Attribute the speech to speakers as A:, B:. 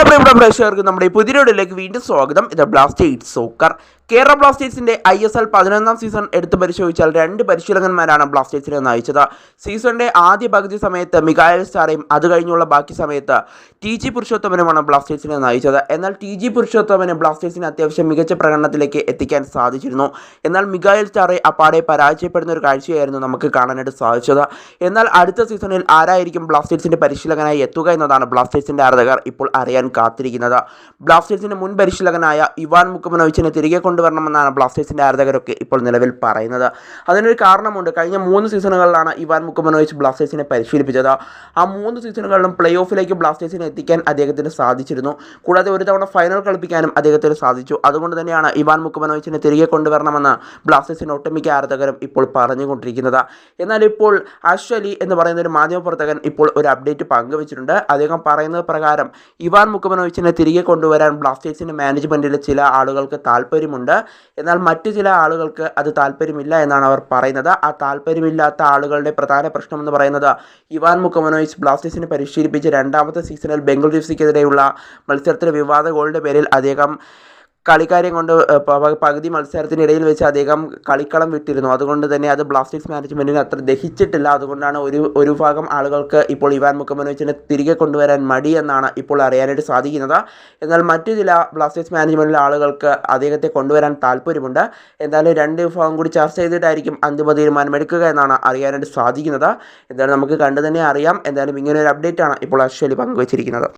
A: എല്ലാ പ്രിയപ്പെട്ട പ്രേക്ഷകർക്കും നമ്മുടെ വീഡിയോയിലേക്ക് വീണ്ടും സ്വാഗതം. ഇത് ബ്ലാസ്റ്റേഴ്സ് സോക്കർ. കേരള ബ്ലാസ്റ്റേഴ്സിന്റെ ഐ എസ് എൽ പതിനൊന്നാം സീസൺ എടുത്തു പരിശോധിച്ചാൽ രണ്ട് പരിശീലകന്മാരാണ് ബ്ലാസ്റ്റേഴ്സിനെ നയിച്ചത്. സീസണിന്റെ ആദ്യ പകുതി സമയത്ത് മികായൽ സ്റ്റാറേയും അത് കഴിഞ്ഞുള്ള ബാക്കി സമയത്ത് ടി ജി പുരുഷോത്തമനുമാണ് ബ്ലാസ്റ്റേഴ്സിനെ നയിച്ചത്. എന്നാൽ ടി ജി പുരുഷോത്തമന് ബ്ലാസ്റ്റേഴ്സിന് അത്യാവശ്യം മികച്ച പ്രകടനത്തിലേക്ക് എത്തിക്കാൻ സാധിച്ചിരുന്നു. എന്നാൽ മികായൽ സ്റ്റാറെ അപ്പാടെ പരാജയപ്പെടുന്ന ഒരു കാഴ്ചയായിരുന്നു നമുക്ക് കാണാനായിട്ട് സാധിച്ചത്. എന്നാൽ അടുത്ത സീസണിൽ ആരായിരിക്കും ബ്ലാസ്റ്റേഴ്സിന്റെ പരിശീലകനായി എത്തുക എന്നതാണ് ബ്ലാസ്റ്റേഴ്സിന്റെ ആരാധകർ ഇപ്പോൾ അറിയാൻ കാത്തിരിക്കുന്നത്. ബ്ലാസ്റ്റേഴ്സിന്റെ മുൻ പരിശീലകനായ ഇവാൻ മുക്കുമനോവിച്ചിനെ തിരികെ കൊണ്ടുവരണമെന്നാണ് ബ്ലാസ്റ്റേഴ്സിന്റെ ആരാധകരൊക്കെ ഇപ്പോൾ നിലവിൽ പറയുന്നത്. അതിനൊരു കാരണമുണ്ട്. കഴിഞ്ഞ മൂന്ന് സീസണുകളിലാണ് ഇവാൻ മുക്കുമനോയിച്ച് ബ്ലാസ്റ്റേഴ്സിനെ പരിശീലിപ്പിച്ചത്. ആ മൂന്ന് സീസണുകളിലും പ്ലേ ഓഫിലേക്ക് ബ്ലാസ്റ്റേഴ്സിനെ എത്തിക്കാൻ അദ്ദേഹത്തിന് സാധിച്ചിരുന്നു. കൂടാതെ ഒരു തവണ ഫൈനൽ കളിപ്പിക്കാനും അദ്ദേഹത്തിന് സാധിച്ചു. അതുകൊണ്ട് തന്നെയാണ് ഇവാൻ മുക്കുമനോയിച്ചിനെ തിരികെ കൊണ്ടുവരണമെന്ന് ബ്ലാസ്റ്റേഴ്സിന്റെ ഒട്ടുമിക്ക ആരാധകരും ഇപ്പോൾ പറഞ്ഞുകൊണ്ടിരിക്കുന്നത്. എന്നാൽ ഇപ്പോൾ അശ്വലി എന്ന് പറയുന്ന ഒരു മാധ്യമപ്രവർത്തകൻ ഇപ്പോൾ ഒരു അപ്ഡേറ്റ് പങ്കുവച്ചിട്ടുണ്ട്. അദ്ദേഹം പറയുന്നത് പ്രകാരം ഇവാൻ മുക്കുമനോയിച്ചിനെ തിരികെ കൊണ്ടുവരാൻ ബ്ലാസ്റ്റേഴ്സിന്റെ മാനേജ്മെന്റിൽ ചില ആളുകൾക്ക് താല്പര്യമുണ്ട്. എന്നാൽ മറ്റു ചില ആളുകൾക്ക് അത് താല്പര്യമില്ല എന്നാണ് അവർ പറയുന്നത്. ആ താല്പര്യമില്ലാത്ത ആളുകളുടെ പ്രധാന പ്രശ്നം എന്ന് പറയുന്നത് ഇവാൻ മുക്കമനോയിസ് ബ്ലാസ്റ്റേഴ്സിനെ പരിശീലിപ്പിച്ച് രണ്ടാമത്തെ സീസണിൽ ബംഗളൂരു എഫ് സിക്കെതിരെയുള്ള മത്സരത്തിലെ വിവാദ ഗോളിന്റെ പേരിൽ അദ്ദേഹം കളിക്കാര്യം കൊണ്ട് പകുതി മത്സരത്തിനിടയിൽ വെച്ച് അദ്ദേഹം കളിക്കളം വിട്ടിരുന്നു. അതുകൊണ്ട് തന്നെ അത് ബ്ലാസ്റ്റേഴ്സ് മാനേജ്മെന്റിന് അത്ര ദഹിച്ചിട്ടില്ല. അതുകൊണ്ടാണ് ഒരു ഒരു ഭാഗം ആളുകൾക്ക് ഇപ്പോൾ ഇവാൻ മുക്കമനോവിച്ചിനെ തിരികെ കൊണ്ടുവരാൻ മടി എന്നാണ് ഇപ്പോൾ അറിയാനായിട്ട് സാധിക്കുന്നത്. എന്നാൽ മറ്റു ചില ബ്ലാസ്റ്റേഴ്സ് മാനേജ്മെന്റിലെ ആളുകൾക്ക് അദ്ദേഹത്തെ കൊണ്ടുവരാൻ താല്പര്യമുണ്ട്. എന്തായാലും രണ്ട് വിഭാഗം കൂടി ചർച്ച ചെയ്തിട്ടായിരിക്കും അന്തിമ തീരുമാനമെടുക്കുക എന്നാണ് അറിയാനായിട്ട് സാധിക്കുന്നത്. എന്തായാലും നമുക്ക് കണ്ടു തന്നെ അറിയാം. എന്തായാലും ഇങ്ങനെ ഒരു അപ്ഡേറ്റ് ആണ് ഇപ്പോൾ അശ്വലി പങ്കുവച്ചിരിക്കുന്നത്.